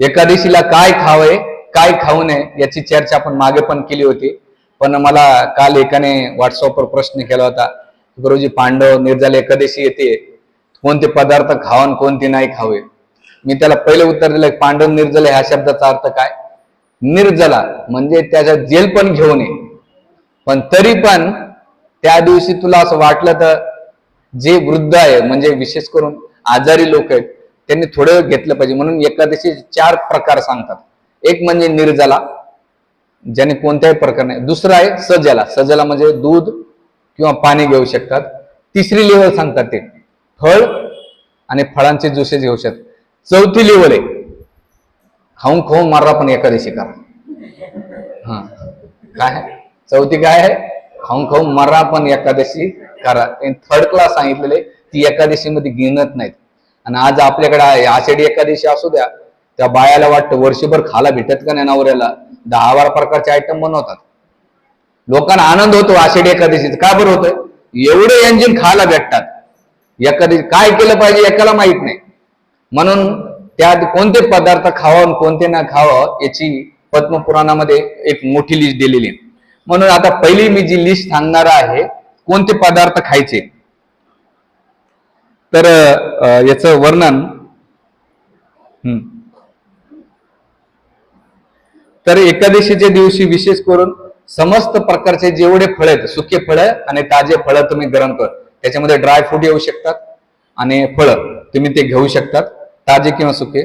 एकादशीला काय खावंय काय खाऊ नये याची चर्चा आपण मागे पण केली होती. पण मला काल एकाने व्हॉट्सअपवर प्रश्न केला होता गुरुजी पांडव निर्जल एकादशी येते कोणते पदार्थ खावन कोणते नाही खावे? मी त्याला पहिले उत्तर दिलं पांडव निर्जल ह्या शब्दाचा अर्थ काय? निर्जला म्हणजे त्याच्या जेल पण घेऊ नये पण तरी पण त्या दिवशी तुला असं वाटलं तर जे वृद्ध आहे म्हणजे विशेष करून आजारी लोक आहेत त्यांनी थोडं घेतलं पाहिजे. म्हणून एकादशी चार प्रकार सांगतात. एक म्हणजे निर्जला ज्याने कोणत्याही प्रकार नाही. दुसरं आहे सजला. सजला म्हणजे दूध किंवा पाणी घेऊ शकतात. तिसरी लेवल सांगतात ते. फळ आणि फळांचे ज्युसेस घेऊ शकतात. चौथी लेवल आहे. खाऊन खाऊन मारा पण एकादशी करा. हा. काय चौथी काय आहे? खाऊन खाऊन मरा पण एकादशी करा. थर्ड क्लास सांगितलेले ती एकादशीमध्ये गिनत नाहीत. आणि आज आपल्याकडे आहे आषाढी एकादशी असू द्या त्या बायाला वाटतं वर्षभर खाला भेटत का नाही नवऱ्याला? दहा बारा प्रकारचे आयटम बनवतात. लोकांना आनंद होतो आषाढी एकादशीचा. का बरं होतं एवढे एंजिन खायला भेटतात. एखादी काय केलं पाहिजे एकाला माहीत नाही. म्हणून त्यात कोणते पदार्थ खावं आणि कोणते ना खावं याची पद्मपुराणामध्ये एक मोठी लिस्ट दिलेली आहे. म्हणून आता पहिली मी जी लिस्ट सांगणार आहे कोणते पदार्थ खायचे? तर याचं वर्णन हम्म. तर एकादशीच्या दिवशी विशेष करून समस्त प्रकारचे जेवढे फळ आहेत सुके फळ आणि ताजे फळ तुम्ही ग्रहण कर. त्याच्यामध्ये ड्राय फ्रूट येऊ शकतात आणि फळ तुम्ही ते घेऊ शकतात ताजे किंवा सुके.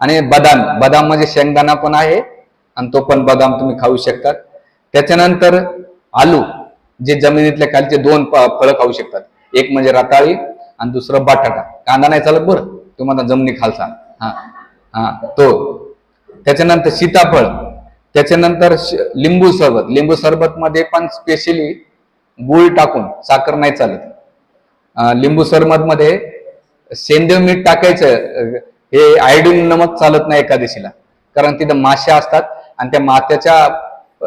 आणि बदाम बदाम म्हणजे शेंगदाणा पण आहे आणि तो पण बदाम तुम्ही खाऊ शकतात. त्याच्यानंतर आलू जे जमिनीतल्या खालचे दोन फळं खाऊ शकतात. एक म्हणजे रताळी आणि दुसरं बटाटा. कांदा नाही चालत बरं. तुम्हाला जमिनी खालचा हा. हा. तो. त्याच्यानंतर सीताफळ. त्याच्यानंतर श- लिंबू सरबत. लिंबू सरबत मध्ये पण स्पेशली गुळ टाकून साखर नाही चालत. लिंबू सरबत मध्ये सेंद्रिय मीठ टाकायचं. हे आयडीन नमक चालत नाही एकादशीला. कारण तिथं माश्या असतात आणि त्या मात्याच्या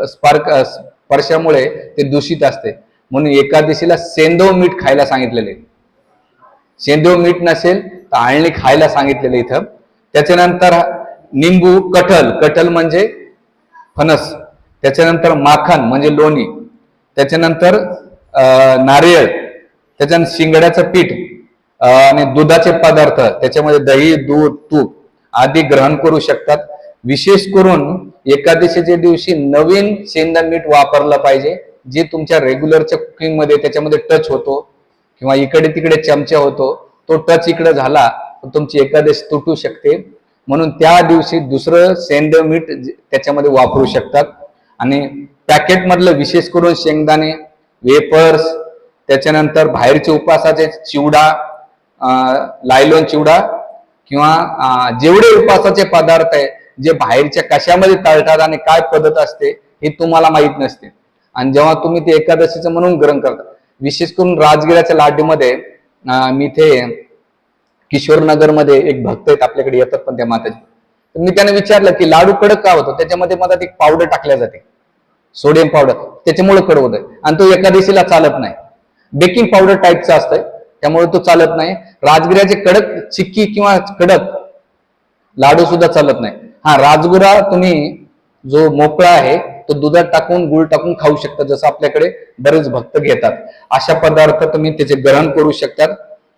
स्पर्क स्पर्शामुळे ते दूषित असते. म्हणून एकादशीला सेंदव मीठ खायला सांगितलेले. सेंदूळ मीठ नसेल तर आळणी खायला सांगितलेलं इथं. त्याच्यानंतर निंबू कठल कठल म्हणजे फणस. त्याच्यानंतर माखन म्हणजे लोणी. त्याच्यानंतर नारियळ त्याच्यानंतर शिंगड्याचं पीठ आणि दुधाचे पदार्थ त्याच्यामध्ये दही दूध तूप आदी ग्रहण करू शकतात. विशेष करून एकादशीच्या दिवशी नवीन शेंदा मीठ वापरलं पाहिजे जे तुमच्या रेग्युलरच्या कुकिंगमध्ये त्याच्यामध्ये टच होतो. किंवा इकडे तिकडे चमचा होतो तो टच इकडे झाला तर तुमची एकादशी तुटू शकते. म्हणून त्या दिवशी दुसरं सेंद्रिय मीठ त्याच्यामध्ये वापरू शकतात. आणि पॅकेटमधलं विशेष करून शेंगदाणे वेपर्स त्याच्यानंतर बाहेरचे उपासाचे चिवडा लायलोन लायलॉन चिवडा किंवा जेवढे उपासाचे पदार्थ आहे जे बाहेरच्या कशामध्ये तळतात आणि काय पद्धत असते हे तुम्हाला माहीत नसते. आणि जेव्हा तुम्ही ते एकादशीचं म्हणून ग्रहण करता विशेष करून राजगिराच्या लाडूमध्ये मी इथे किशोरनगरमध्ये एक भक्त आहेत आपल्याकडे येतात पण त्या माताजी. तर मी त्यांना विचारलं की लाडू कडक का होतो? त्याच्यामध्ये मधात एक पावडर टाकल्या जाते. सोडियम पावडर त्याच्यामुळे कडक होत आणि तो एकादशीला चालत नाही. बेकिंग पावडर टाईपचा असतंय. त्यामुळे तो चालत नाही. राजगिराचे कडक चिक्की किंवा कडक लाडू सुद्धा चालत नाही. हा राजगुरा तुम्ही जो मोकळा आहे तो दुधात टाकून गुळ टाकून खाऊ शकता जसं आपल्याकडे बरेच भक्त घेतात. अशा पदार्थ तुम्ही त्याचे ग्रहण करू शकतात.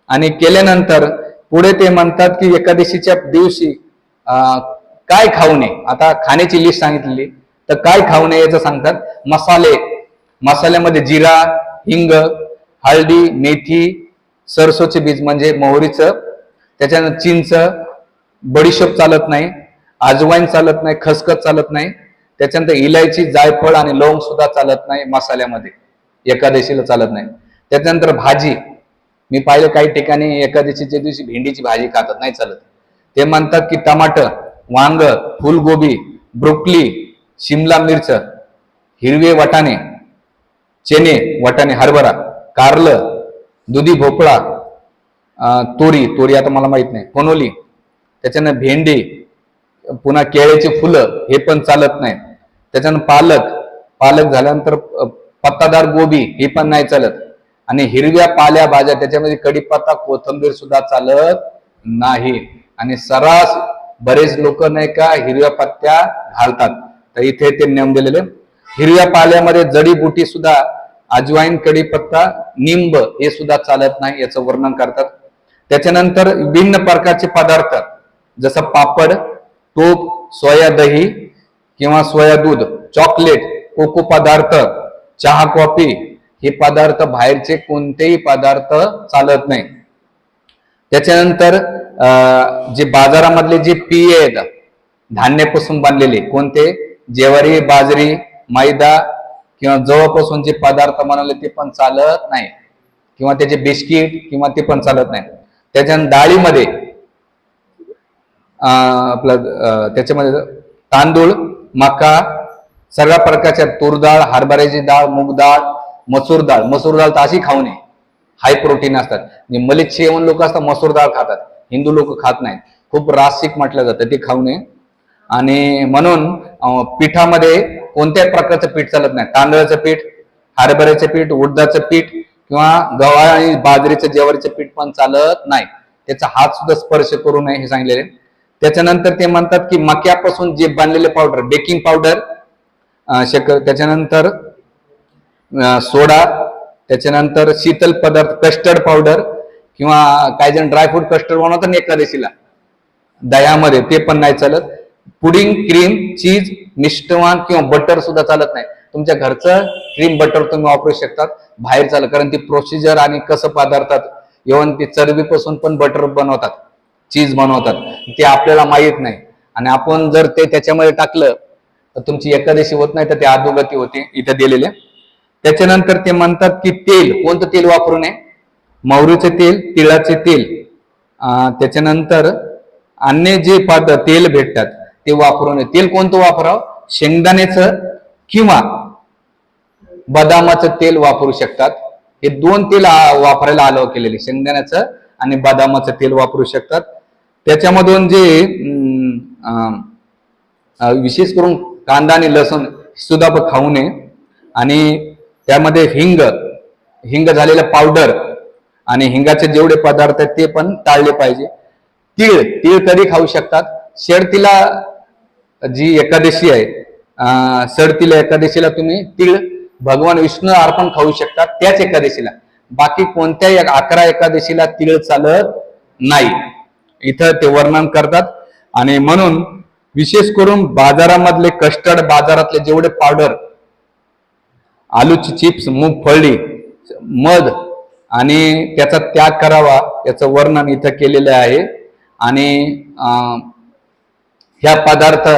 आणि केल्यानंतर पुढे ते म्हणतात की एकादशीच्या दिवशी काय खाऊ नये? आता खाण्याची लिस्ट सांगितलेली. तर काय खाऊ नये याचं सांगतात. मसाले. मसाल्यामध्ये जिरा हिंग हळदी मेथी सरसोचे बीज म्हणजे मोहरीचं. त्याच्यानंतर चिंच. बडीशोप चालत नाही. आजवाईन चालत नाही. खसखस चालत नाही. त्याच्यानंतर इलायची जायफळ आणि लवंग सुद्धा चालत नाही मसाल्यामध्ये. एकादशीला चालत नाही. त्याच्यानंतर भाजी. मी पाहिलं काही ठिकाणी एकादशीच्या दिवशी भेंडीची भाजी खातात नाही चालत. ते म्हणतात की टमाटर वांग फुलगोबी ब्रुकली शिमला मिरच हिरवे वाटाणे चेने वाटाणे हरभरा कारलं दुधी भोपळा तोरी तोरी आता मला माहीत नाही. कोनोली त्याच्यानं भेंडी पुन्हा केळ्याची फुलं हे पण चालत नाही त्याच्यानं पालक पालक झाल्यानंतर पत्तादार गोबी हे पण नाही चालत. आणि हिरव्या पाल्या भाज्या त्याच्यामध्ये कढीपत्ता कोथंबीर सुद्धा चालत नाही. आणि सरास बरेच लोक नाही का हिरव्या पत्त्या घालतात. तर इथे ते नियम दिलेले. हिरव्या पाल्यामध्ये जडीबुटी सुद्धा अजवाईन कढीपत्ता निंब हे सुद्धा चालत नाही याचं वर्णन करतात. त्याच्यानंतर भिन्न प्रकारचे पदार्थ जसं पापड तूप सोया दही किंवा सोया दूध चॉकलेट कोको पदार्थ चहा कॉफी हे पदार्थ बाहेरचे कोणतेही पदार्थ चालत नाही. त्याच्यानंतर जे बाजारामधले जे पेय आहेत धान्यापासून बनलेले कोणते? ज्वारी बाजरी मैदा किंवा जवळपासून जे पदार्थ बनवले ते पण चालत नाही. किंवा त्याचे बिस्किट किंवा ते पण चालत नाही. त्याच्यानंतर डाळीमध्ये आपलं त्याच्यामध्ये तांदूळ मका सगळ्या प्रकारच्या तूर डाळ हरभऱ्याची डाळ मूग डाळ मसूर डाळ. मसूर डाळ तर अशी खाऊ नये हाय प्रोटीन असतात. म्हणजे मलिक सेवन लोक असतात मसूर डाळ खातात. हिंदू लोक खात नाहीत. खूप रासिक म्हटलं जातं ते खाऊ नये आणि म्हणून पिठामध्ये कोणत्याही प्रकारचं पीठ चालत नाही. तांदळाचं पीठ हरभऱ्याचं पीठ उडदाचं पीठ किंवा गव्हा आणि बाजरीचं जेवारीचं पीठ पण चालत नाही. त्याचा हात सुद्धा स्पर्श करू नये हे सांगलेले त्याच्यानंतर ते म्हणतात की मक्यापासून जे बनलेले पावडर बेकिंग पावडर शक त्याच्यानंतर सोडा त्याच्यानंतर शीतल पदार्थ कस्टर्ड पावडर किंवा काही जण ड्रायफ्रूट कस्टर्ड बनवतात ना एकादशीला. दह्यामध्ये ते पण नाही चालत. पुडिंग क्रीम चीज मिष्टवान किंवा बटर सुद्धा चालत नाही. तुमच्या घरचं क्रीम बटर तुम्ही वापरू शकतात. बाहेर चालत कारण ती प्रोसिजर आणि कसं पदार्थात येऊन ती चरबीपासून पण बटर बनवतात. चीज बनवतात. ते आपल्याला माहीत नाही. आणि आपण जर ते त्याच्यामध्ये टाकलं तर तुमची एकादशी होत नाही तर ते अधोगती होते. इथं दिलेले. त्याच्यानंतर ते म्हणतात की तेल कोणतं तेल वापरू नये? मौरीचे तेल तिळाचे तेल. त्याच्यानंतर अन्य जे पद तेल भेटतात ते वापरू नये. तेल कोणतं वापरावं? शेंगदाण्याचं किंवा बदामाचं तेल वापरू शकतात. हे दोन तेल वापरायला अलाव केलेले. शेंगदाण्याचं आणि बदामाचं तेल वापरू शकतात. त्याच्यामधून जे विशेष करून कांदा आणि लसूण सुद्धा खाऊ नये. आणि त्यामध्ये हिंग हिंग झालेलं पावडर आणि हिंगाचे जेवढे पदार्थ आहेत ते पण टाळले पाहिजे. तीळ तीळ कधी खाऊ शकतात? शर्तीला जी एकादशी आहे अं, एकादशीला तुम्ही तीळ भगवान विष्णू अर्पण खाऊ शकतात त्याच एकादशीला. बाकी कोणत्याही अकरा एकादशीला तीळ चालत नाही. इथं ते वर्णन करतात. आणि म्हणून विशेष करून बाजारामधले कस्टर्ड बाजारातले जेवढे पावडर आलूची चिप्स मूगफळी मध आणि त्याचा त्याग करावा याचं वर्णन इथं केलेलं आहे. आणि ह्या पदार्थ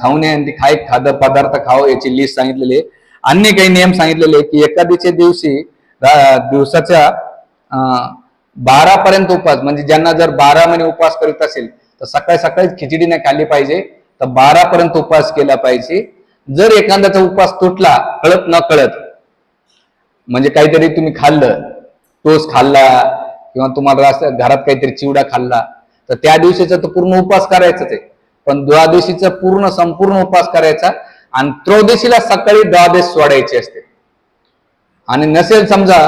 खाऊ नये आणि काही खाद्य पदार्थ खावं याची लिस्ट सांगितलेली आहे. अन्य काही नियम सांगितलेले आहे की एकादशीच्या दिवशी दिवसाच्या बारा पर्यंत उपवास म्हणजे ज्यांना जर बारा महिने उपवास करीत असेल तर सकाळी सकाळी खिचडी नाही खाल्ली पाहिजे तर बारा पर्यंत उपवास केला पाहिजे. जर एखाद्याचा उपवास तुटला कळत न कळत म्हणजे काहीतरी तुम्ही खाल्लं टोस खाल्ला किंवा तुम्हाला घरात काहीतरी चिवडा खाल्ला तर त्या दिवशीचा तर पूर्ण उपवास करायचाच आहे. पण द्वादशीचा पूर्ण संपूर्ण उपवास करायचा आणि त्रयोदशीला सकाळी द्वादश सोडायची असते. आणि नसेल समजा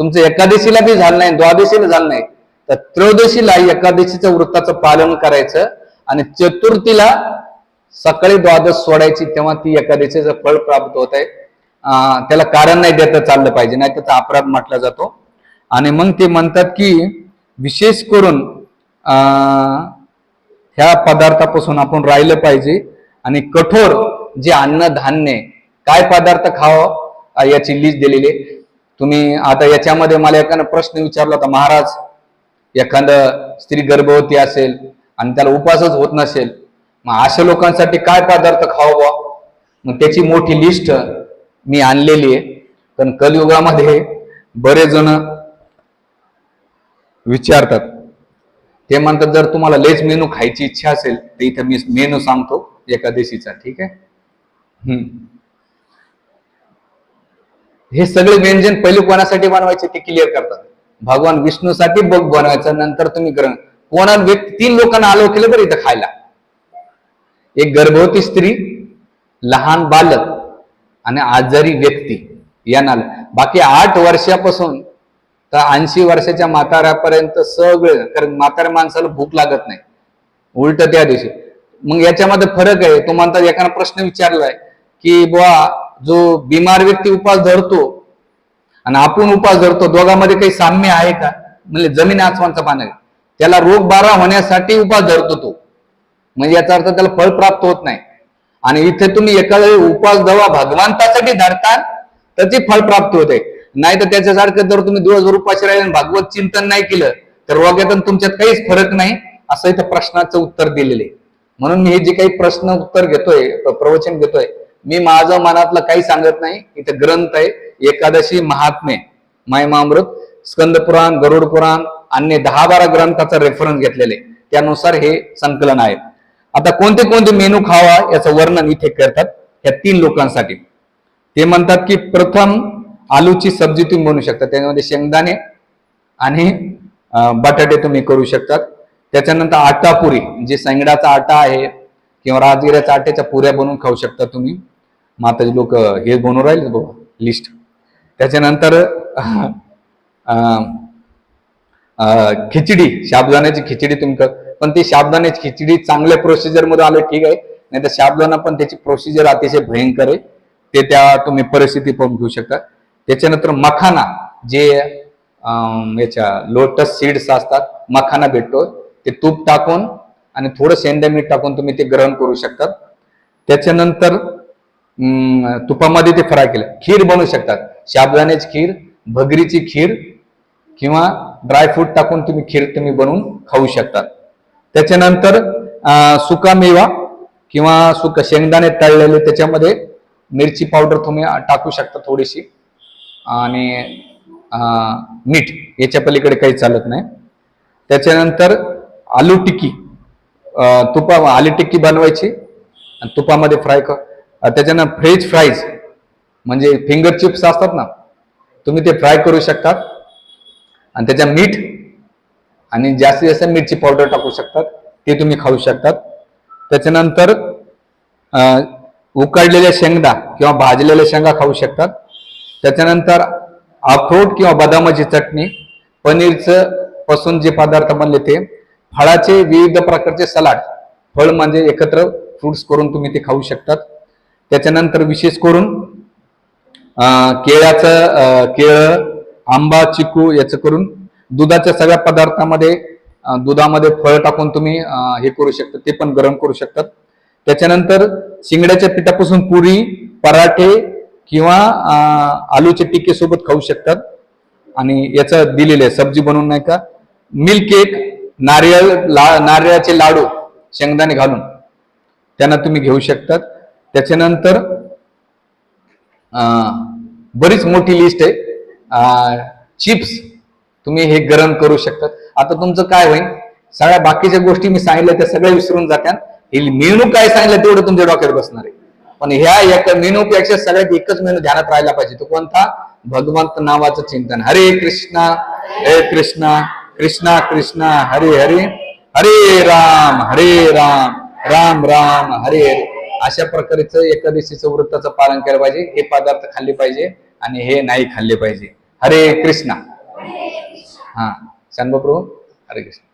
तुमचं एकादशीला बी झालं नाही द्वादशीला झालं नाही. तर त्रयोदशीला एकादशीचं वृत्ताचं पालन करायचं आणि चतुर्थीला सकाळी द्वादश सोडायची तेव्हा ती एकादशीचं फळ प्राप्त होत आहे. त्याला कारण नाही देता चाललं पाहिजे नाही त्याचा अपराध म्हटला जातो. आणि मग ते म्हणतात की विशेष करून ह्या पदार्थापासून आपण राहिलं पाहिजे. आणि कठोर जे अन्नधान्य काय पदार्थ खावं याची लिस्ट दिलेली आहे. तुम्ही आता याच्यामध्ये मला एखादा प्रश्न विचारला होता महाराज एखादं स्त्री गर्भवती असेल आणि त्याला उपासच होत नसेल मग अशा लोकांसाठी काय पदार्थ खावं? मग त्याची मोठी लिस्ट मी आणलेली आहे. कारण कलयुगामध्ये बरेच जण विचारतात. ते म्हणतात जर तुम्हाला लेच मेनू खायची इच्छा असेल तर इथं मी मेनू सांगतो एकादशीचा ठीक आहे? हम्म. हे सगळे व्यंजन पहिले कोणासाठी बनवायचे ते क्लिअर करतात. भगवान विष्णूसाठी बघ बनवायचं नंतर तुम्ही ग्रहण. कोणा व्यक्ती तीन लोकांना आलो केलं बरं इथं खायला. एक गर्भवती स्त्री लहान बालक आणि आजारी व्यक्ती. यांना बाकी आठ वर्षापासून तर ऐंशी वर्षाच्या म्हाताऱ्यापर्यंत सगळं कारण म्हाताऱ्या माणसाला भूक लागत नाही. उलट त्या दिवशी. मग याच्यामध्ये फरक आहे. तो म्हणतात एखादा प्रश्न विचारलाय की बुवा जो बिमार व्यक्ती उपास धरतो आणि आपण उपास धरतो दोघांमध्ये काही साम्य आहे का? म्हणजे जमीन आसमानचा पान आहे. त्याला रोग बारा होण्यासाठी उपास धरतो तो. म्हणजे याचा अर्थ त्याला फळ प्राप्त होत नाही. आणि इथे तुम्ही एखादा उपास दवा भगवंतासाठी धरतात तर ते फळ प्राप्त होते. नाही तर त्याच्यासारखं जर तुम्ही दिवसभर उपाशी राहिले आणि भागवत चिंतन नाही केलं तर रोग्यात तुमच्यात काहीच फरक नाही असं इथं प्रश्नाचं उत्तर दिलेलं आहे. म्हणून मी हे जे काही प्रश्न उत्तर घेतोय प्रवचन घेतोय मी माझं मनातलं काही सांगत नाही. इथं ग्रंथ आहे एकादशी महात्मे मायमामृत स्कंद पुराण गरुड पुराण अन्य दहा बारा ग्रंथाचा रेफरन्स घेतलेले. आहे. त्यानुसार हे संकलन आहे. आता कोणते कोणते मेनू खावा याचं वर्णन इथे करतात या तीन लोकांसाठी. ते म्हणतात की प्रथम आलूची सब्जी तुम्ही बनवू शकता. त्याच्यामध्ये शेंगदाणे आणि बटाटे तुम्ही करू शकतात. त्याच्यानंतर आटा पुरी जे सैंगडाचा आटा आहे किंवा राजगिऱ्याच्या आट्याच्या पुऱ्या बनवून खाऊ शकता तुम्ही. माताजी लोक हे बनवून राहिले बाबा लिस्ट त्याच्यानंतर खिचडी शाबदाण्याची खिचडी तुम्ही कर पण ती शाबदाण्याची खिचडी चांगल्या प्रोसिजरमध्ये आलं ठीक आहे. नाही तर शाबदाना पण त्याची प्रोसिजर अतिशय भयंकर आहे. ते त्या तुम्ही परिस्थिती पण घेऊ शकता. त्याच्यानंतर मखाना जे याच्या लोटस सीड्स असतात मखाना भेटतो. ते तूप टाकून आणि थोडं शेंद्या मीठ टाकून तुम्ही ते ग्रहण करू शकतात त्याच्यानंतर तुपामध्ये ते फ्राय केलं. खीर बनवू शकतात. शाबदाण्याची खीर भगरीची खीर किंवा ड्रायफ्रूट टाकून तुम्ही खीर तुम्ही बनवून खाऊ शकतात त्याच्यानंतर सुका मेवा किंवा सुका शेंगदाणे तळलेले त्याच्यामध्ये मिरची पावडर तुम्ही टाकू शकता थोडीशी. आणि मीठ याच्या पलीकडे काही चालत नाही. त्याच्यानंतर आलू टिक्की तुपा आलू टिक्की बनवायची. आणि तुपामध्ये फ्राय कर. त्याच्यानं फ्रेंच फ्राईज म्हणजे फिंगर चिप्स असतात ना तुम्ही ते फ्राय करू शकतात आणि त्याच्या मीठ आणि जास्तीत जास्त मिरची पावडर टाकू शकतात ते तुम्ही खाऊ शकतात. त्याच्यानंतर उकडलेल्या शेंगदा किंवा भाजलेल्या शेंगा खाऊ शकतात. त्याच्यानंतर अख्रोट किंवा बदामाची चटणी पनीरचं पासून जे पदार्थ बनले ते फळाचे विविध प्रकारचे सलाड फळ म्हणजे एकत्र फ्रुट्स करून तुम्ही ते खाऊ शकतात. त्याच्यानंतर विशेष करून केळ्याचं केळं आंबा चिकू याचं करून दुधाच्या सगळ्या पदार्थामध्ये दुधामध्ये फळ टाकून तुम्ही हे करू शकता ते पण गरम करू शकतात. त्याच्यानंतर शिंगड्याच्या पिठापासून पुरी पराठे किंवा आलूचे टिक्के सोबत खाऊ शकतात. आणि याचं दिलेलं आहे सब्जी बनवून नाही का? मिल्क केक नारियल ला नारियाचे लाडू शेंगदाणे घालून त्यांना तुम्ही घेऊ शकतात. त्याच्यानंतर अं, बरीच मोठी लिस्ट आहे. चिप्स तुम्ही हे गरम करू शकतात. आता तुमचं काय होईल? सगळ्या बाकीच्या गोष्टी मी सांगितल्या त्या सगळ्या विसरून जात्या हे मेनू काय सांगितलं तेवढं तुमच्या डोक्यात बसणार आहे. पण ह्या एका मेनू पेक्षा सगळ्यात एकच मेनू ध्यानात राहायला पाहिजे. तो कोणता? भगवंत नावाचं चिंतन. हरे कृष्णा हे कृष्णा कृष्णा कृष्णा हरे हरे हरे राम हरे राम राम राम हरे हरे. अशा प्रकारचं एकादशीचं वृत्ताचं पालन केलं पाहिजे. हे पदार्थ खाल्ले पाहिजे आणि हे नाही खाल्ले पाहिजे. हरे कृष्णा. हा. शानबाप्रभू हरे कृष्ण.